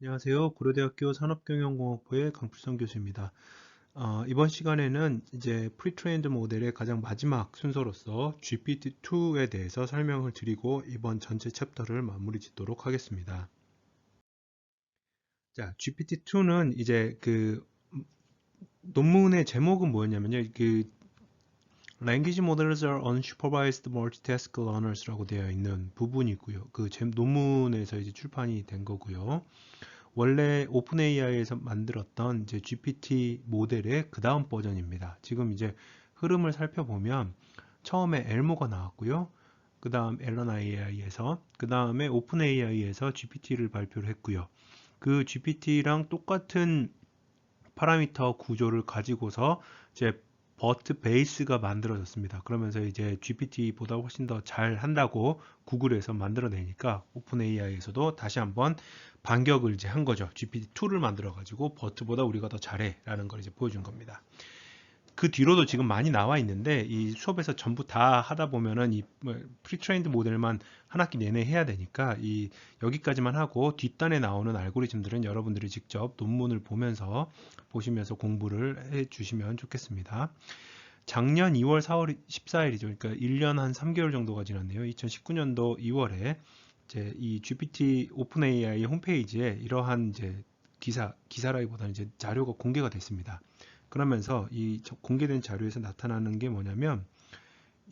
안녕하세요. 고려대학교 산업경영공학부의 강필성 교수입니다. 어, 이번 시간에는 이제 프리트레인드 모델의 가장 마지막 순서로서 GPT-2에 대해서 설명을 드리고 이번 전체 챕터를 마무리 짓도록 하겠습니다. 자, GPT-2는 이제 그 논문의 제목은 뭐였냐면요. 그 Language Models are Unsupervised Multitask Learners라고 되어 있는 부분이고요. 그 논문에서 이제 출판이 된 거고요. 원래 오픈 AI에서 만들었던 이제 GPT 모델의 그 다음 버전입니다. 지금 이제 흐름을 살펴보면 처음에 엘모가 나왔고요. 그 다음 앨런 AI에서 그 다음에 오픈 AI에서 GPT를 발표를 했고요. 그 GPT랑 똑같은 파라미터 구조를 가지고서 이제 버트 베이스가 만들어졌습니다. 그러면서 이제 GPT보다 훨씬 더 잘 한다고 구글에서 만들어내니까 오픈 AI에서도 다시 한번 반격을 이제 한 거죠. GPT-2를 만들어 가지고 버트보다 우리가 더 잘해 라는 걸 이제 보여준 겁니다. 그 뒤로도 지금 많이 나와 있는데 이 수업에서 전부 다 하다 보면은 이 프리트레인드 뭐 모델만 한 학기 내내 해야 되니까 이 여기까지만 하고 뒷단에 나오는 알고리즘들은 여러분들이 직접 논문을 보면서 보시면서 공부를 해 주시면 좋겠습니다. 작년 2월 4월 14일이죠. 그러니까 1년 한 3개월 정도가 지났네요. 2019년도 2월에 이제 이 GPT 오픈 AI 홈페이지에 이러한 이제 기사 기사라기보다는 이제 자료가 공개가 됐습니다. 그러면서 이 공개된 자료에서 나타나는 게 뭐냐면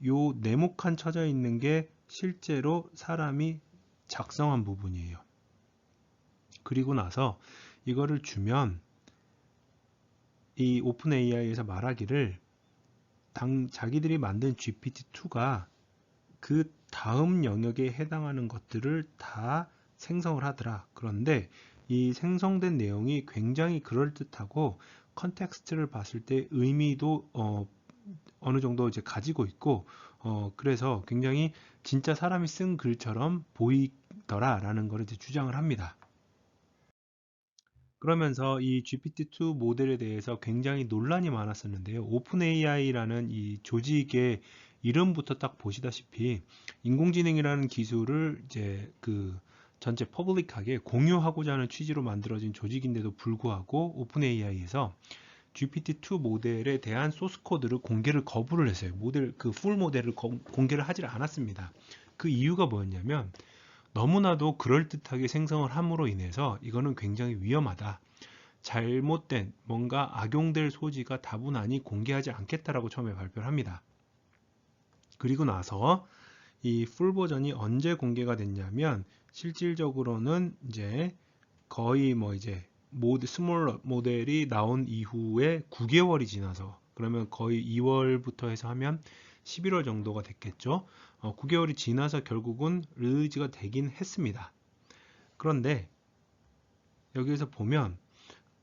요 네모칸 쳐져 있는 게 실제로 사람이 작성한 부분이에요. 그리고 나서 이거를 주면 이 오픈 AI에서 말하기를 당 자기들이 만든 GPT-2가 그 다음 영역에 해당하는 것들을 다 생성을 하더라. 그런데 이 생성된 내용이 굉장히 그럴듯하고 컨텍스트를 봤을 때 의미도 어, 어느 정도 이제 가지고 있고 어, 그래서 굉장히 진짜 사람이 쓴 글처럼 보이더라 라는 걸 이제 주장을 합니다. 그러면서 이 GPT-2 모델에 대해서 굉장히 논란이 많았었는데요. 오픈AI라는 이 조직의 이름부터 딱 보시다시피 인공지능이라는 기술을 이제 그 전체 퍼블릭하게 공유하고자 하는 취지로 만들어진 조직인데도 불구하고 오픈 AI에서 GPT-2 모델에 대한 소스 코드를 공개를 거부를 했어요. 모델 그 풀 모델을 거, 공개를 하질 않았습니다. 그 이유가 뭐였냐면 너무나도 그럴듯하게 생성을 함으로 인해서 이거는 굉장히 위험하다. 잘못된 뭔가 악용될 소지가 다분하니 공개하지 않겠다라고 처음에 발표를 합니다. 그리고 나서 이 풀 버전이 언제 공개가 됐냐면 실질적으로는 이제 거의 뭐 이제 모드 스몰 모델이 나온 이후에 9개월이 지나서 그러면 거의 2월부터 해서 하면 11월 정도가 됐겠죠. 어, 9개월이 지나서 결국은 릴리즈가 되긴 했습니다. 그런데 여기에서 보면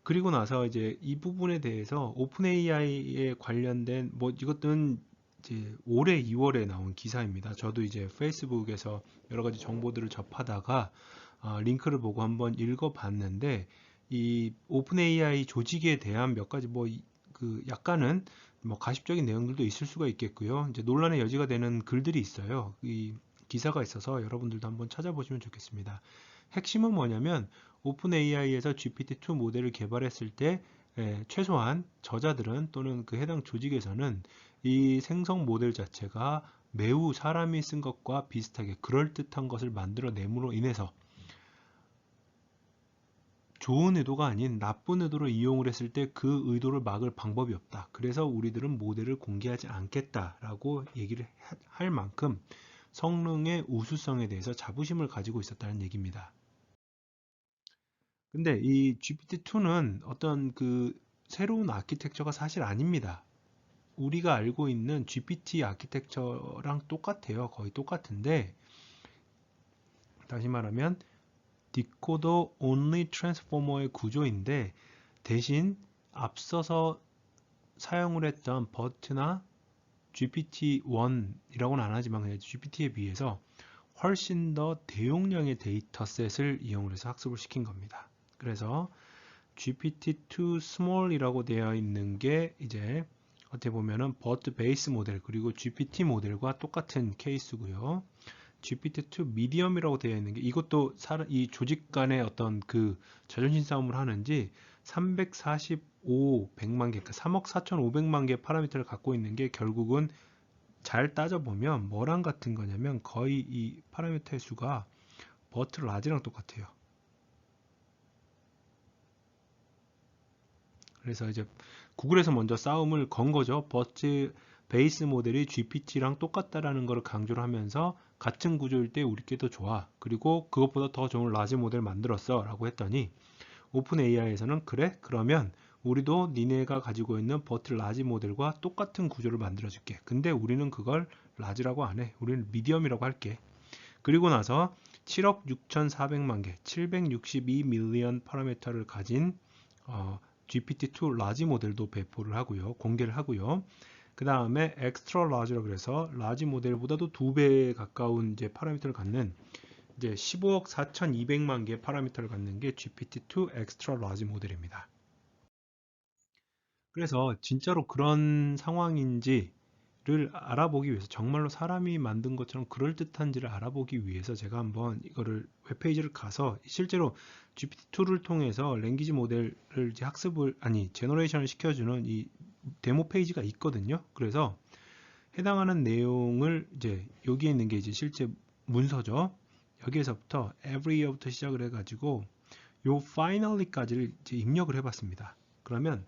그리고 나서 이제 이 부분에 대해서 오픈 AI에 관련된 뭐 이것들은 이제 올해 2월에 나온 기사입니다. 저도 이제 페이스북에서 여러 가지 정보들을 접하다가 어, 링크를 보고 한번 읽어봤는데 이 오픈 AI 조직에 대한 몇 가지 뭐 그 약간은 뭐 가십적인 내용들도 있을 수가 있겠고요. 이제 논란의 여지가 되는 글들이 있어요. 이 기사가 있어서 여러분들도 한번 찾아보시면 좋겠습니다. 핵심은 뭐냐면 오픈 AI에서 GPT-2 모델을 개발했을 때 예, 최소한 저자들은 또는 그 해당 조직에서는 이 생성 모델 자체가 매우 사람이 쓴 것과 비슷하게 그럴듯한 것을 만들어냄으로 인해서 좋은 의도가 아닌 나쁜 의도로 이용을 했을 때 그 의도를 막을 방법이 없다. 그래서 우리들은 모델을 공개하지 않겠다라고 얘기를 할 만큼 성능의 우수성에 대해서 자부심을 가지고 있었다는 얘기입니다. 근데 이 GPT-2는 어떤 그 새로운 아키텍처가 사실 아닙니다. 우리가 알고 있는 GPT 아키텍처랑 똑같아요. 거의 똑같은데 다시 말하면 디코더 only 트랜스포머의 구조인데 대신 앞서서 사용을 했던 버트나 GPT-1이라고는 안 하지만 그냥 GPT에 비해서 훨씬 더 대용량의 데이터셋을 이용해서 학습을 시킨 겁니다. 그래서 GPT-2 Small이라고 되어 있는 게 이제 어떻게 보면은 버트 베이스 모델 그리고 GPT 모델과 똑같은 케이스고요. GPT-2 미디엄이라고 되어 있는 게 이것도 이 조직 간의 어떤 그 자존심 싸움을 하는지 345 100만 개, 그러니까 3억 4,500만 개 파라미터를 갖고 있는 게 결국은 잘 따져보면 뭐랑 같은 거냐면 거의 이 파라미터의 수가 버트 라지랑 똑같아요. 그래서 이제 구글에서 먼저 싸움을 건 거죠. 버트 베이스 모델이 GPT랑 똑같다라는 것을 강조를 하면서 같은 구조일 때 우리께 더 좋아. 그리고 그것보다 더 좋은 라지 모델 만들었어. 라고 했더니 오픈 AI에서는 그래? 그러면 우리도 니네가 가지고 있는 버트 라지 모델과 똑같은 구조를 만들어 줄게. 근데 우리는 그걸 라지라고 안 해. 우리는 미디엄이라고 할게. 그리고 나서 7억 6,400만 개, 762 밀리언 파라미터를 가진 어, GPT-2 라지 모델도 배포를 하고요. 공개를 하고요. 그 다음에 엑스트라 라지라 그래서 라지 모델보다도 두 배에 가까운 이제 파라미터를 갖는 이제 15억 4,200만 개의 파라미터를 갖는 게 GPT-2 엑스트라 라지 모델입니다. 그래서 진짜로 그런 상황인지 를 알아보기 위해서 정말로 사람이 만든 것처럼 그럴듯한지를 알아보기 위해서 제가 한번 이거를 웹페이지를 가서 실제로 GPT-2를 통해서 랭귀지 모델을 이제 학습을 아니 제너레이션을 시켜주는 이 데모 페이지가 있거든요. 그래서 해당하는 내용을 이제 여기에 있는 게 이제 실제 문서죠. 여기에서부터 every year부터 시작을 해 가지고 요 finally까지를 이제 입력을 해 봤습니다. 그러면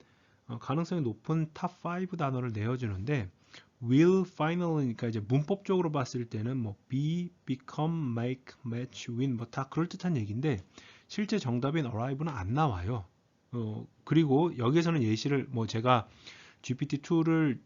어, 가능성이 높은 탑 5 단어를 내어주는데 will finally니까 이제 문법적으로 봤을 때는 뭐 be, become, make, match, win 뭐 다 그럴듯한 얘기인데 실제 정답인 arrive는 안 나와요. 어, 그리고 여기에서는 예시를 뭐 제가 GPT-2를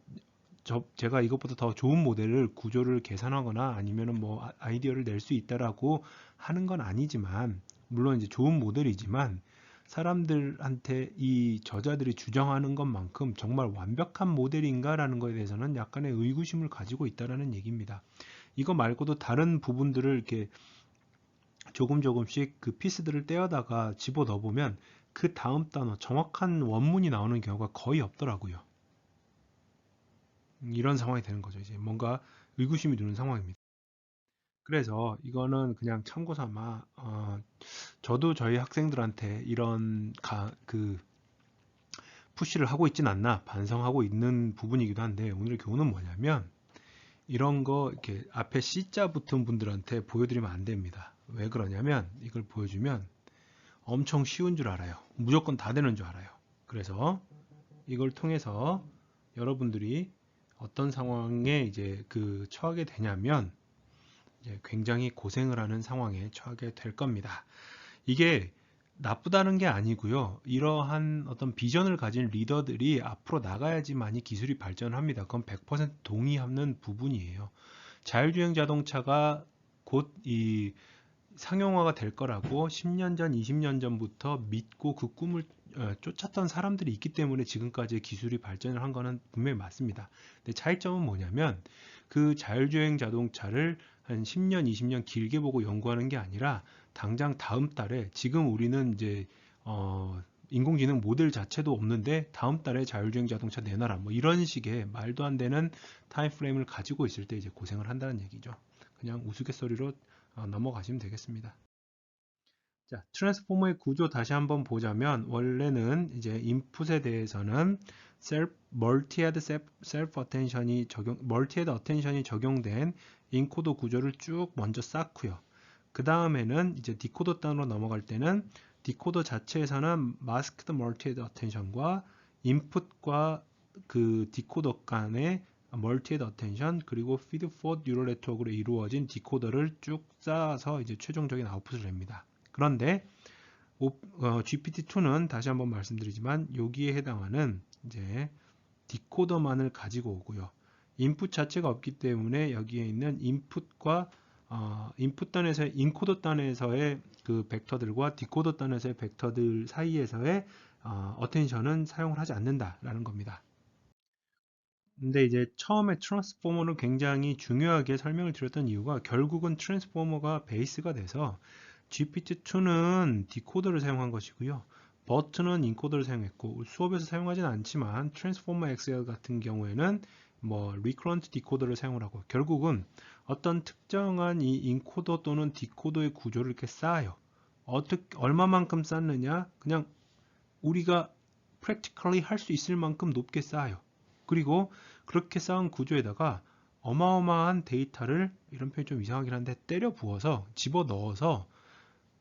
저, 제가 이것보다 더 좋은 모델을 구조를 계산하거나 아니면은 뭐 아, 아이디어를 낼 수 있다라고 하는 건 아니지만 물론 이제 좋은 모델이지만 사람들한테 이 저자들이 주장하는 것만큼 정말 완벽한 모델인가라는 것에 대해서는 약간의 의구심을 가지고 있다라는 얘기입니다. 이거 말고도 다른 부분들을 이렇게 조금 조금씩 그 피스들을 떼어다가 집어 넣어보면 그 다음 단어 정확한 원문이 나오는 경우가 거의 없더라고요. 이런 상황이 되는 거죠. 이제 뭔가 의구심이 드는 상황입니다. 그래서 이거는 그냥 참고 삼아 어, 저도 저희 학생들한테 이런 가, 그 푸시를 하고 있진 않나 반성하고 있는 부분이기도 한데 오늘의 교훈은 뭐냐면 이런 거 이렇게 앞에 C자 붙은 분들한테 보여드리면 안 됩니다. 왜 그러냐면 이걸 보여주면 엄청 쉬운 줄 알아요. 무조건 다 되는 줄 알아요. 그래서 이걸 통해서 여러분들이 어떤 상황에 이제 그 처하게 되냐면 굉장히 고생을 하는 상황에 처하게 될 겁니다. 이게 나쁘다는 게 아니고요. 이러한 어떤 비전을 가진 리더들이 앞으로 나가야지만이 기술이 발전합니다. 그건 100% 동의하는 부분이에요. 자율주행 자동차가 곧 이 상용화가 될 거라고 10년 전, 20년 전부터 믿고 그 꿈을 어, 쫓았던 사람들이 있기 때문에 지금까지 기술이 발전을 한 거는 분명히 맞습니다. 근데 차이점은 뭐냐면 그 자율주행 자동차를 한 10년, 20년 길게 보고 연구하는 게 아니라 당장 다음 달에 지금 우리는 이제 어 인공지능 모델 자체도 없는데 다음 달에 자율주행 자동차 내놔라 뭐 이런 식의 말도 안 되는 타임 프레임을 가지고 있을 때 이제 고생을 한다는 얘기죠. 그냥 우스갯소리로 어, 넘어가시면 되겠습니다. 자, 트랜스포머의 구조 다시 한번 보자면 원래는 이제 인풋에 대해서는 셀프 멀티헤드 셀프 어텐션이 적용 멀티헤드 어텐션이 적용된 인코더 구조를 쭉 먼저 쌓고요. 그 다음에는 이제 디코더 단으로 넘어갈 때는 디코더 자체에서는 마스크드 멀티헤드 어텐션과 인풋과 그 디코더 간의 멀티헤드 어텐션 그리고 피드 포드 뉴럴 네트워크로 이루어진 디코더를 쭉 쌓아서 이제 최종적인 아웃풋을 냅니다. 그런데 어, GPT-2는 다시 한번 말씀드리지만 여기에 해당하는 이제 디코더만을 가지고 오고요. 인풋 자체가 없기 때문에 여기에 있는 인풋과 어, 인풋 단에서 인코더 단에서의 그 벡터들과 디코더 단에서의 벡터들 사이에서의 어, 어텐션은 사용을 하지 않는다라는 겁니다. 근데 이제 처음에 트랜스포머를 굉장히 중요하게 설명을 드렸던 이유가 결국은 트랜스포머가 베이스가 돼서 GPT-2는 디코더를 사용한 것이고요. 버튼은 인코더를 사용했고 수업에서 사용하지는 않지만 트랜스포머 XL 같은 경우에는 뭐 리크런트 디코더를 사용을 하고 결국은 어떤 특정한 이 인코더 또는 디코더의 구조를 이렇게 쌓아요. 어떻게 얼마만큼 쌓느냐? 그냥 우리가 practically 할수 있을 만큼 높게 쌓아요. 그리고 그렇게 쌓은 구조에다가 어마어마한 데이터를 이런 표현이 좀 이상하긴 한데 때려 부어서 집어 넣어서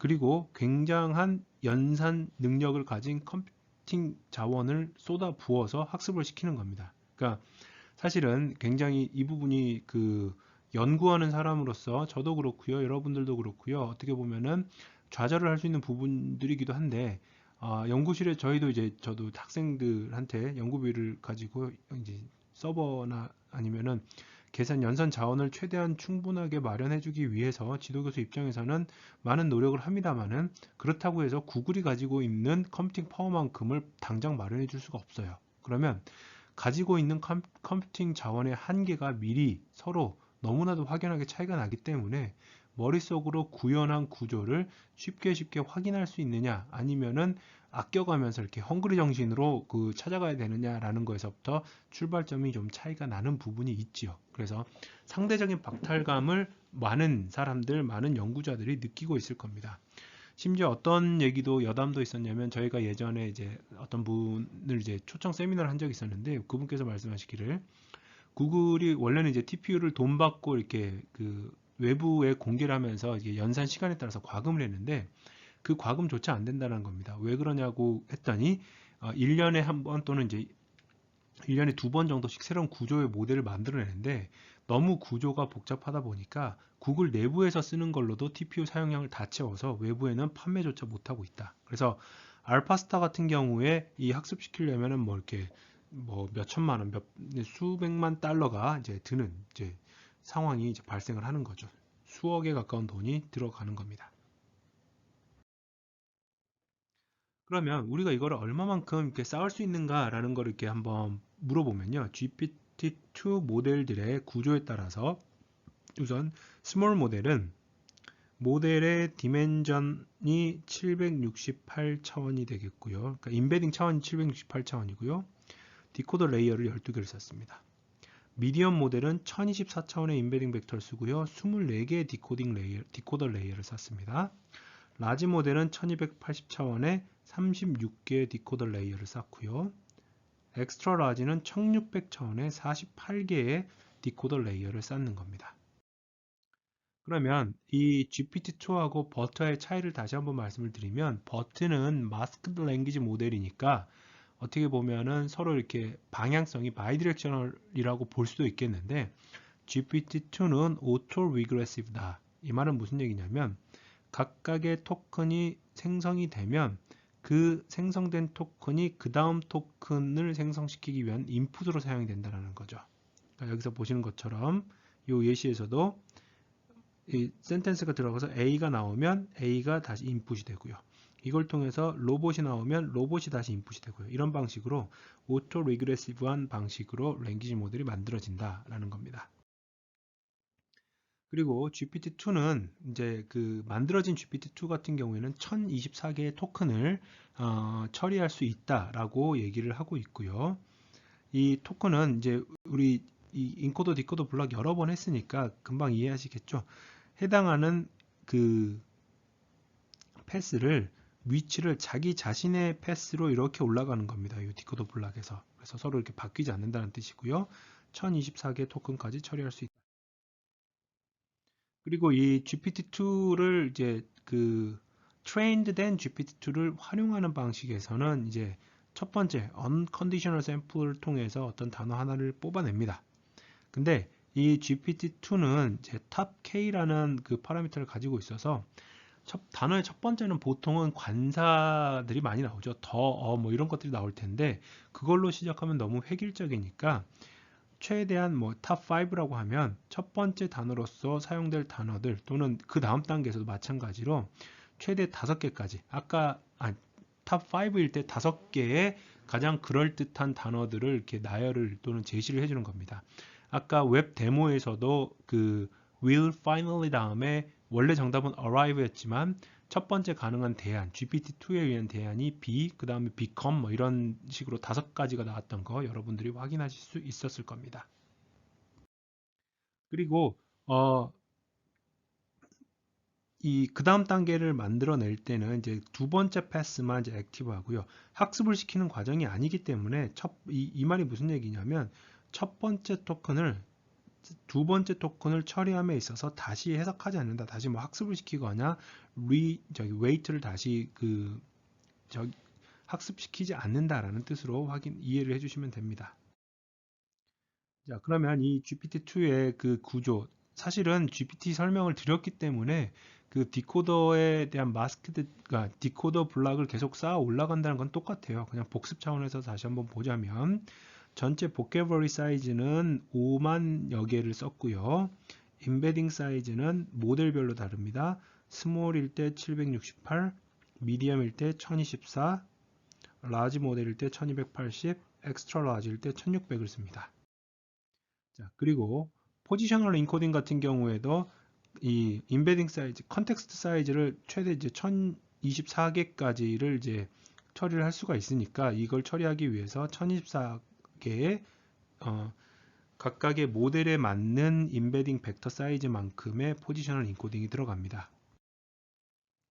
그리고 굉장한 연산 능력을 가진 컴퓨팅 자원을 쏟아 부어서 학습을 시키는 겁니다. 그러니까 사실은 굉장히 이 부분이 그 연구하는 사람으로서 저도 그렇고요. 여러분들도 그렇고요. 어떻게 보면은 좌절을 할 수 있는 부분들이기도 한데 어, 연구실에 저희도 이제 저도 학생들한테 연구비를 가지고 이제 서버나 아니면은 계산 연산 자원을 최대한 충분하게 마련해주기 위해서 지도교수 입장에서는 많은 노력을 합니다만은 그렇다고 해서 구글이 가지고 있는 컴퓨팅 파워만큼을 당장 마련해 줄 수가 없어요. 그러면 가지고 있는 컴, 컴퓨팅 자원의 한계가 미리 서로 너무나도 확연하게 차이가 나기 때문에 머릿속으로 구현한 구조를 쉽게 쉽게 확인할 수 있느냐 아니면은 아껴가면서 이렇게 헝그리 정신으로 그 찾아가야 되느냐라는 거에서부터 출발점이 좀 차이가 나는 부분이 있지요. 그래서 상대적인 박탈감을 많은 사람들, 많은 연구자들이 느끼고 있을 겁니다. 심지어 어떤 얘기도 여담도 있었냐면 저희가 예전에 이제 어떤 분을 이제 초청 세미나를 한 적이 있었는데 그분께서 말씀하시기를 구글이 원래는 이제 TPU를 돈 받고 이렇게 그 외부에 공개를 하면서 연산 시간에 따라서 과금을 했는데 그 과금조차 안 된다는 겁니다. 왜 그러냐고 했더니 어, 1년에 한 번 또는 이제 1년에 두 번 정도씩 새로운 구조의 모델을 만들어내는데 너무 구조가 복잡하다 보니까 구글 내부에서 쓰는 걸로도 TPU 사용량을 다 채워서 외부에는 판매조차 못하고 있다. 그래서 알파스타 같은 경우에 이 학습시키려면은 뭐 이렇게 뭐 몇천만 원, 몇 수백만 달러가 이제 드는 이제 상황이 이제 발생을 하는 거죠. 수억에 가까운 돈이 들어가는 겁니다. 그러면 우리가 이거를 얼마만큼 이렇게 쌓을 수 있는가라는 걸 이렇게 한번 물어보면요. GPT-2 모델들의 구조에 따라서 우선 스몰 모델은 모델의 디멘전이 768차원이 되겠고요. 그러니까 인베딩 차원이 768차원이고요. 디코더 레이어를 12개를 썼습니다. 미디엄 모델은 1024차원의 인베딩 벡터를 쓰고요. 24개의 디코딩 레이어, 디코더 레이어를 썼습니다. 라지 모델은 1280차원의 36개의 디코더 레이어를 쌓고요. 엑스트라 라지는 1600차원의 48개의 디코더 레이어를 쌓는 겁니다. 그러면 이 GPT-2하고 버터의 차이를 다시 한번 말씀을 드리면 버트는 마스크드 랭귀지 모델이니까 어떻게 보면은 서로 이렇게 방향성이 바이디렉셔널이라고 볼 수도 있겠는데 GPT-2는 오토 리그레시브다. 이 말은 무슨 얘기냐면 각각의 토큰이 생성이 되면 그 생성된 토큰이 그 다음 토큰을 생성시키기 위한 인풋으로 사용이 된다는 거죠. 그러니까 여기서 보시는 것처럼 이 예시에서도 이 센텐스가 들어가서 A가 나오면 A가 다시 인풋이 되고요. 이걸 통해서 로봇이 나오면 로봇이 다시 인풋이 되고요. 이런 방식으로 오토 리그레시브한 방식으로 랭귀지 모델이 만들어진다라는 겁니다. 그리고 GPT-2는 이제 그 만들어진 GPT-2 같은 경우에는 1024개의 토큰을 어, 처리할 수 있다라고 얘기를 하고 있고요. 이 토큰은 이제 우리 이 인코더 디코더 블락 여러 번 했으니까 금방 이해하시겠죠. 해당하는 그 패스를 위치를 자기 자신의 패스로 이렇게 올라가는 겁니다. 이 디코더 블락에서. 그래서 서로 이렇게 바뀌지 않는다는 뜻이고요. 1024개 토큰까지 처리할 수 있다. 그리고 이 GPT-2를 이제 그 trained 된 GPT-2를 활용하는 방식에서는 이제 첫 번째 unconditional sample을 통해서 어떤 단어 하나를 뽑아냅니다. 근데 이 GPT-2는 이제 top K라는 그 파라미터를 가지고 있어서 첫, 단어의 첫 번째는 보통은 관사들이 많이 나오죠. 더, 어, 뭐 이런 것들이 나올 텐데 그걸로 시작하면 너무 획일적이니까 최대한 뭐 탑 5라고 하면 첫 번째 단어로서 사용될 단어들 또는 그 다음 단계에서도 마찬가지로 최대 다섯 개까지 아까 아, 탑 5일 때 다섯 개의 가장 그럴듯한 단어들을 이렇게 나열을 또는 제시를 해주는 겁니다. 아까 웹 데모에서도 그 will finally 다음에 원래 정답은 arrive였지만 첫 번째 가능한 대안, GPT-2에 의한 대안이 be, 그 다음에 become 뭐 이런 식으로 다섯 가지가 나왔던 거 여러분들이 확인하실 수 있었을 겁니다. 그리고 어, 이그 다음 단계를 만들어낼 때는 이제 두 번째 패스만 이제 액티브하고요. 학습을 시키는 과정이 아니기 때문에 첫, 이, 이 말이 무슨 얘기냐면 첫 번째 토큰을 두 번째 토큰을 처리함에 있어서 다시 해석하지 않는다. 다시 뭐 학습을 시키거나 리 저기 웨이트를 다시 그 저기 학습시키지 않는다라는 뜻으로 확인 이해를 해주시면 됩니다. 자 그러면 이 GPT-2의 그 구조 사실은 GPT 설명을 드렸기 때문에 그 디코더에 대한 마스크드, 가 디코더 블락을 계속 쌓아 올라간다는 건 똑같아요. 그냥 복습 차원에서 다시 한번 보자면 전체 보케버리 사이즈는 5만 여 개를 썼고요. 임베딩 사이즈는 모델별로 다릅니다. 스몰일 때 768, 미디엄일 때 1024, 라지 모델일 때 1280, 엑스트라 라지일 때 1600을 씁니다. 자, 그리고 포지셔널 인코딩 같은 경우에도 이 임베딩 사이즈, 컨텍스트 사이즈를 최대 이제 1024개까지를 이제 처리를 할 수가 있으니까 이걸 처리하기 위해서 1024 개의 어, 각각의 모델에 맞는 임베딩 벡터 사이즈만큼의 포지셔널 인코딩이 들어갑니다.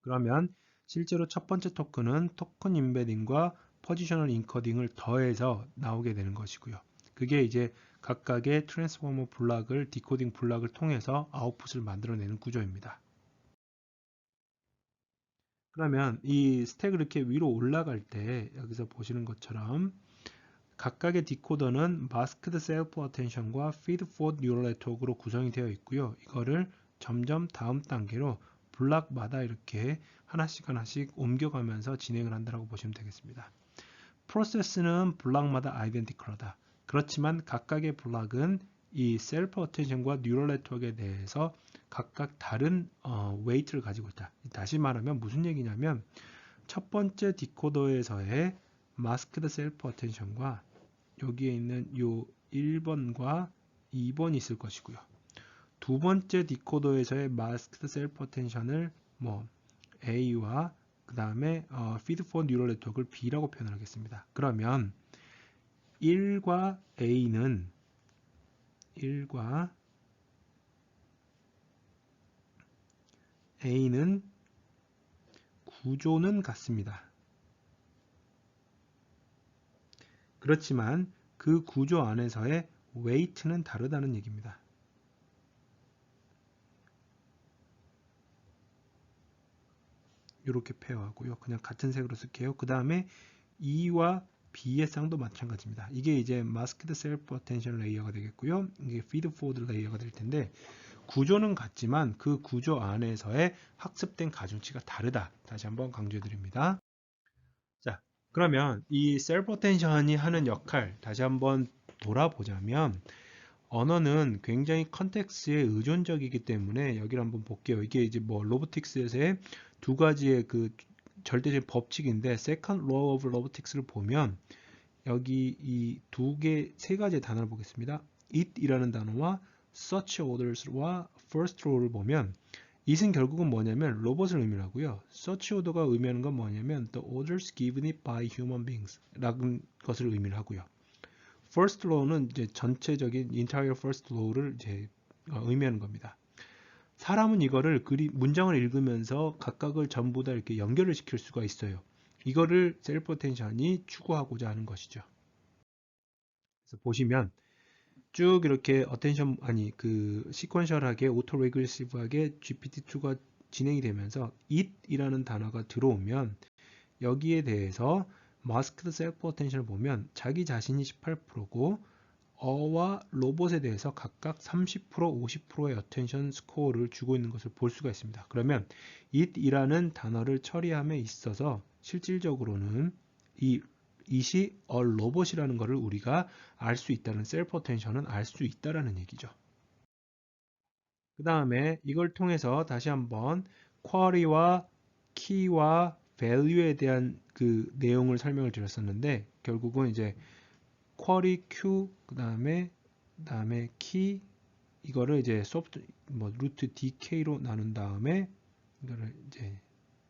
그러면 실제로 첫 번째 토큰은 토큰 임베딩과 포지셔널 인코딩을 더해서 나오게 되는 것이고요. 그게 이제 각각의 트랜스포머 블락을 디코딩 블락을 통해서 아웃풋을 만들어내는 구조입니다. 그러면 이 스택을 이렇게 위로 올라갈 때 여기서 보시는 것처럼 각각의 디코더는 마스크드 셀프 어텐션과 피드 포드 뉴럴 네트워크로 구성이 되어 있고요. 이거를 점점 다음 단계로 블락마다 이렇게 하나씩 하나씩 옮겨가면서 진행을 한다고 보시면 되겠습니다. 프로세스는 블락마다 아이덴티컬하다. 그렇지만 각각의 블락은 이 셀프 어텐션과 뉴럴 네트워크에 대해서 각각 다른 어, 웨이트를 가지고 있다. 다시 말하면 무슨 얘기냐면 첫 번째 디코더에서의 마스크드 셀프 어텐션과 여기에 있는 요 1번과 2번이 있을 것이고요. 두 번째 디코더에서의 마스크드 셀프 어텐션을 뭐 A와 그 다음에 어, feed for neural B라고 표현하겠습니다. 그러면 1과 A는 1과 A는 구조는 같습니다. 그렇지만 그 구조 안에서의 웨이트는 다르다는 얘기입니다. 이렇게 페어하고요. 그냥 같은 색으로 쓸게요. 그 다음에 E와 B의 쌍도 마찬가지입니다. 이게 이제 마스크드 셀프 어텐션 레이어가 되겠고요. 이게 피드 포드 레이어가 될 텐데 구조는 같지만 그 구조 안에서의 학습된 가중치가 다르다. 다시 한번 강조해 드립니다. 자, 그러면 이 셀프 어텐션이 하는 역할 다시 한번 돌아보자면 언어는 굉장히 컨텍스에 의존적이기 때문에 여기를 한번 볼게요. 이게 이제 뭐 로보틱스에서의 두 가지의 그 절대적인 법칙인데 second law of robotics를 보면 여기 이 두 개, 세 가지의 단어를 보겠습니다. it이라는 단어와 such orders와 first law를 보면 it은 결국은 뭐냐면 로봇을 의미하고요. such order가 의미하는 건 뭐냐면 the orders given by human beings 라는 것을 의미를 하고요. first law는 이제 전체적인 entire first law를 이제 어, 의미하는 겁니다. 사람은 이거를 그리 문장을 읽으면서 각각을 전부 다 이렇게 연결을 시킬 수가 있어요. 이거를 셀프 어텐션이 추구하고자 하는 것이죠. 그래서 보시면 쭉 이렇게 어텐션 아니 그 시퀀셜하게 오토 레그레시브하게 GPT-2가 진행이 되면서 it이라는 단어가 들어오면 여기에 대해서 마스크드 셀프 어텐션을 보면 자기 자신이 18%고 어와 로봇에 대해서 각각 30% 50%의 어텐션 스코어를 주고 있는 것을 볼 수가 있습니다. 그러면 it이라는 단어를 처리함에 있어서 실질적으로는 이 it이 a 로봇이라는 것을 우리가 알 수 있다는 셀프 어텐션은 알 수 있다라는 얘기죠. 그 다음에 이걸 통해서 다시 한번 쿼리와 키와 value에 대한 그 내용을 설명을 드렸었는데 결국은 이제 쿼리 q 그 다음에 다음에 키 이거를 이제 소프트 뭐 루트 dk로 나눈 다음에 이거를 이제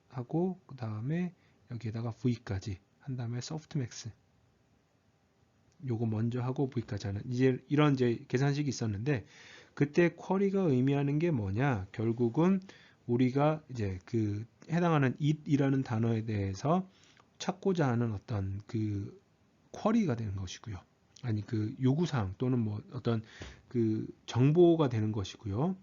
하고 그 다음에 여기에다가 v까지 한 다음에 소프트맥스 요거 먼저 하고 v까지 하는 이제 이런 이제 계산식이 있었는데 그때 쿼리가 의미하는 게 뭐냐? 결국은 우리가 이제 그 해당하는 it이라는 단어에 대해서 찾고자 하는 어떤 그 쿼리가 되는 것이고요. 아니 그 요구사항 또는 뭐 어떤 그 정보가 되는 것이고요.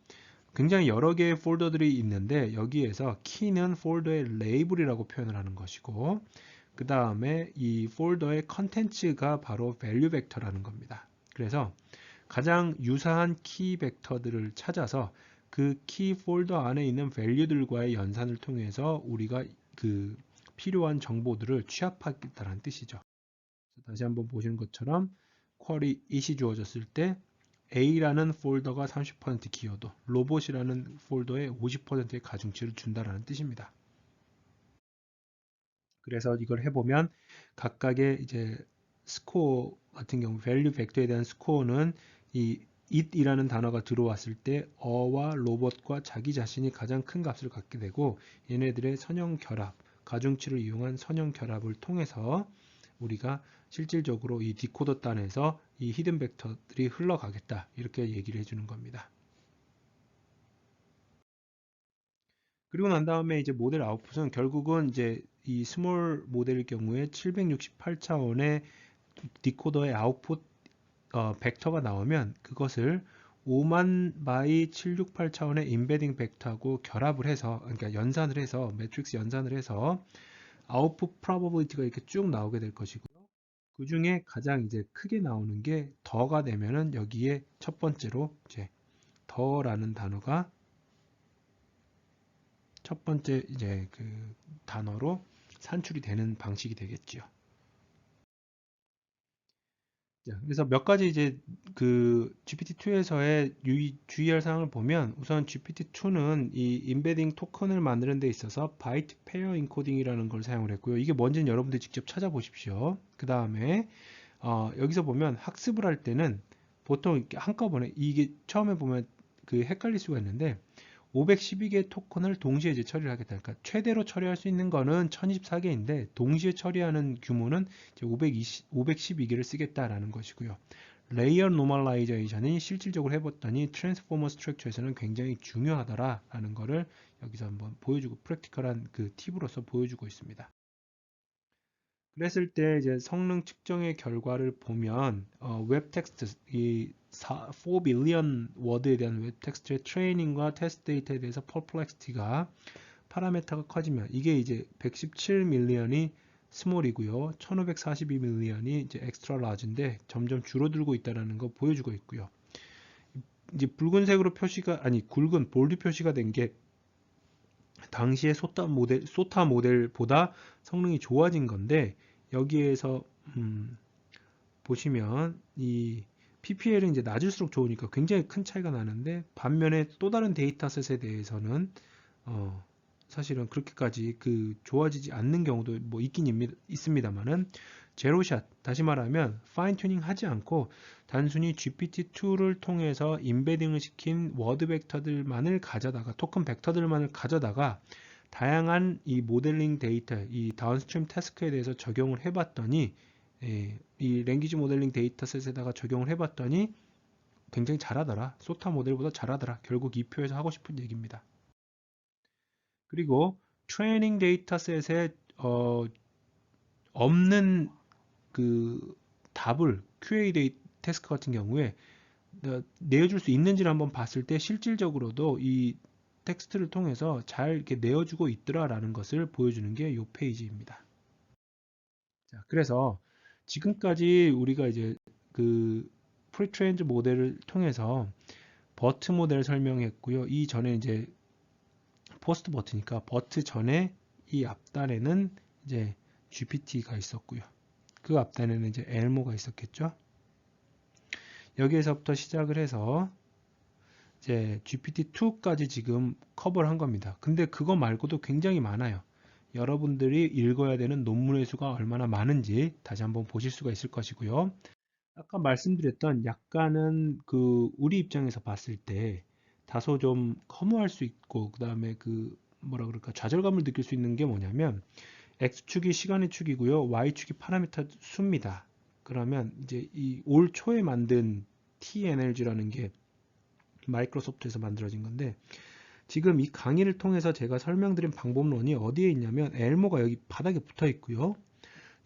굉장히 여러 개의 폴더들이 있는데 여기에서 키는 폴더의 레이블이라고 표현을 하는 것이고 그 다음에 이 폴더의 컨텐츠가 바로 밸류 벡터라는 겁니다. 그래서 가장 유사한 키 벡터들을 찾아서 그 키 폴더 안에 있는 밸류들과의 연산을 통해서 우리가 그 필요한 정보들을 취합하겠다는 뜻이죠. 다시 한번 보시는 것처럼 쿼리 it이 주어졌을 때 A라는 폴더가 30% 기여도, 로봇이라는 폴더에 50%의 가중치를 준다라는 뜻입니다. 그래서 이걸 해보면 각각의 이제 스코어 같은 경우 value 벡터에 대한 스코어는 이 it이라는 단어가 들어왔을 때 어와 로봇과 자기 자신이 가장 큰 값을 갖게 되고 얘네들의 선형 결합, 가중치를 이용한 선형 결합을 통해서 우리가 실질적으로 이 디코더 단에서 이 히든 벡터들이 흘러가겠다 이렇게 얘기를 해주는 겁니다. 그리고 난 다음에 이제 모델 아웃풋은 결국은 이제 이 스몰 모델일 경우에 768차원의 디코더의 아웃풋 어, 벡터가 나오면 그것을 5만 바이 768 차원의 인베딩 벡터하고 결합을 해서 그러니까 연산을 해서 매트릭스 연산을 해서 아웃풋 프로버빌리티가 이렇게 쭉 나오게 될 것이고요. 그 중에 가장 이제 크게 나오는 게 더가 되면은 여기에 첫 번째로 이제 더라는 단어가 첫 번째 이제 그 단어로 산출이 되는 방식이 되겠죠. 그래서 몇 가지 이제 그 GPT-2에서의 주의할 사항을 보면 우선 GPT-2는 이 인베딩 토큰을 만드는 데 있어서 바이트 페어 인코딩이라는 걸 사용을 했고요. 이게 뭔지는 여러분들이 직접 찾아보십시오. 그 다음에 어, 여기서 보면 학습을 할 때는 보통 한꺼번에 이게 처음에 보면 그 헷갈릴 수가 있는데 512개의 토큰을 동시에 이제 처리를 하겠다. 그러니까 최대로 처리할 수 있는 거는 1024개인데 동시에 처리하는 규모는 이제 520, 512개를 쓰겠다라는 것이고요. 레이어 노멀라이제이션이 실질적으로 해봤더니 트랜스포머 스트럭처에서는 굉장히 중요하더라라는 거를 여기서 한번 보여주고 프랙티컬한 그 팁으로서 보여주고 있습니다. 그랬을 때 이제 성능 측정의 결과를 보면 어, 웹 텍스트 이 4, 4 빌리언 워드에 대한 웹 텍스트의 트레이닝과 테스트 데이터에 대해서 퍼플렉시티가 파라메터가 커지면 이게 이제 117 밀리언이 스몰이고요. 1542 밀리언이 이제 엑스트라 라지인데 점점 줄어들고 있다는 거 보여주고 있고요. 이제 붉은색으로 표시가 아니 굵은 볼드 표시가 된 게 당시의 소타 모델 소타 모델보다 성능이 좋아진 건데 여기에서 음, 보시면 이 PPL은 이제 낮을수록 좋으니까 굉장히 큰 차이가 나는데 반면에 또 다른 데이터셋에 대해서는 어, 사실은 그렇게까지 그 좋아지지 않는 경우도 뭐 있긴 있습니다만은 제로샷 다시 말하면 파인 튜닝 하지 않고 단순히 GPT-2를 통해서 인베딩을 시킨 워드 벡터들만을 가져다가 토큰 벡터들만을 가져다가 다양한 이 모델링 데이터, 이 다운스트림 태스크에 대해서 적용을 해봤더니 예, 이 랭귀지 모델링 데이터셋에다가 적용을 해봤더니 굉장히 잘하더라. 소타 모델보다 잘하더라. 결국 이 표에서 하고 싶은 얘기입니다. 그리고 트레이닝 데이터셋에 어, 없는 그 답을 QA 데이 테스크 같은 경우에 내어줄 수 있는지를 한번 봤을 때 실질적으로도 이 텍스트를 통해서 잘 이렇게 내어주고 있더라라는 것을 보여주는 게 이 페이지입니다. 자, 그래서 지금까지 우리가 이제 그 프리트레인드 모델을 통해서 버트 모델 설명했고요. 이 전에 이제 포스트 버트니까 버트 전에 이 앞단에는 이제 GPT가 있었고요. 그 앞단에는 이제 엘모가 있었겠죠. 여기에서부터 시작을 해서 이제 GPT-2까지 지금 커버를 한 겁니다. 근데 그거 말고도 굉장히 많아요. 여러분들이 읽어야 되는 논문의 수가 얼마나 많은지 다시 한번 보실 수가 있을 것이고요. 아까 말씀드렸던 약간은 그 우리 입장에서 봤을 때 다소 좀 허무할 수 있고 그 다음에 그 뭐라 그럴까 좌절감을 느낄 수 있는 게 뭐냐면 x축이 시간의 축이고요 y축이 파라미터 수입니다. 그러면 이제 이 올 초에 만든 t 에너지라는 게 마이크로소프트에서 만들어진 건데 지금 이 강의를 통해서 제가 설명드린 방법론이 어디에 있냐면 엘모가 여기 바닥에 붙어 있고요.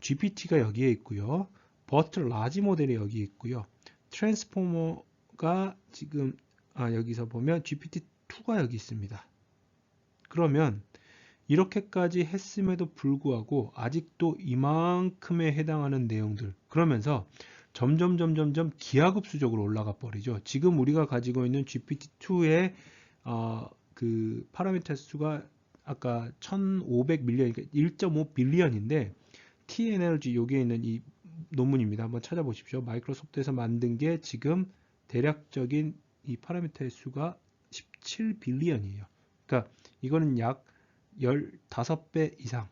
GPT가 여기에 있고요. 버트 라지 모델이 여기 있고요. 트랜스포머가 지금 아 여기서 보면 GPT-2가 여기 있습니다. 그러면 이렇게까지 했음에도 불구하고 아직도 이만큼에 해당하는 내용들 그러면서 점점 점점점 기하급수적으로 올라가 버리죠. 지금 우리가 가지고 있는 GPT-2의 어, 그 파라미터 수가 아까 1500 밀리언, 그러니까 1.5 빌리언인데 T 에너지 여기에 있는 이 논문입니다. 한번 찾아보십시오. 마이크로소프트에서 만든 게 지금 대략적인 이 파라미터의 수가 17 빌리언이에요. 그러니까 이거는 약 15배 이상.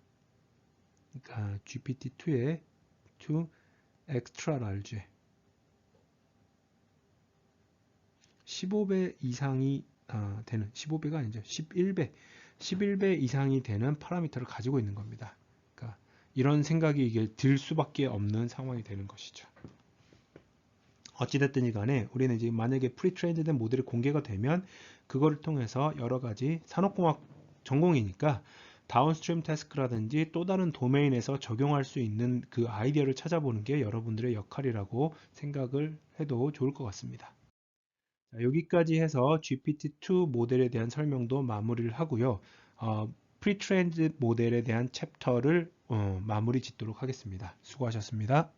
그러니까 GPT-2의 2 extra large 15배 이상이 아, 되는 15배가 아니죠. 11배 11배 이상이 되는 파라미터를 가지고 있는 겁니다. 그러니까 이런 생각이 이게 들 수밖에 없는 상황이 되는 것이죠. 어찌됐든 간에 우리는 지금 만약에 프리트레인드된 모델이 공개가 되면 그거를 통해서 여러 가지 산업공학 전공이니까 다운스트림 태스크라든지 또 다른 도메인에서 적용할 수 있는 그 아이디어를 찾아보는 게 여러분들의 역할이라고 생각을 해도 좋을 것 같습니다. 자, 여기까지 해서 GPT-2 모델에 대한 설명도 마무리를 하고요. 어, 프리트렌드 모델에 대한 챕터를 어, 마무리 짓도록 하겠습니다. 수고하셨습니다.